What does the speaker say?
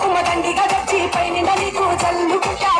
కుమ్మదండిగా వచ్చి పైన నీకు చల్లుకుంటా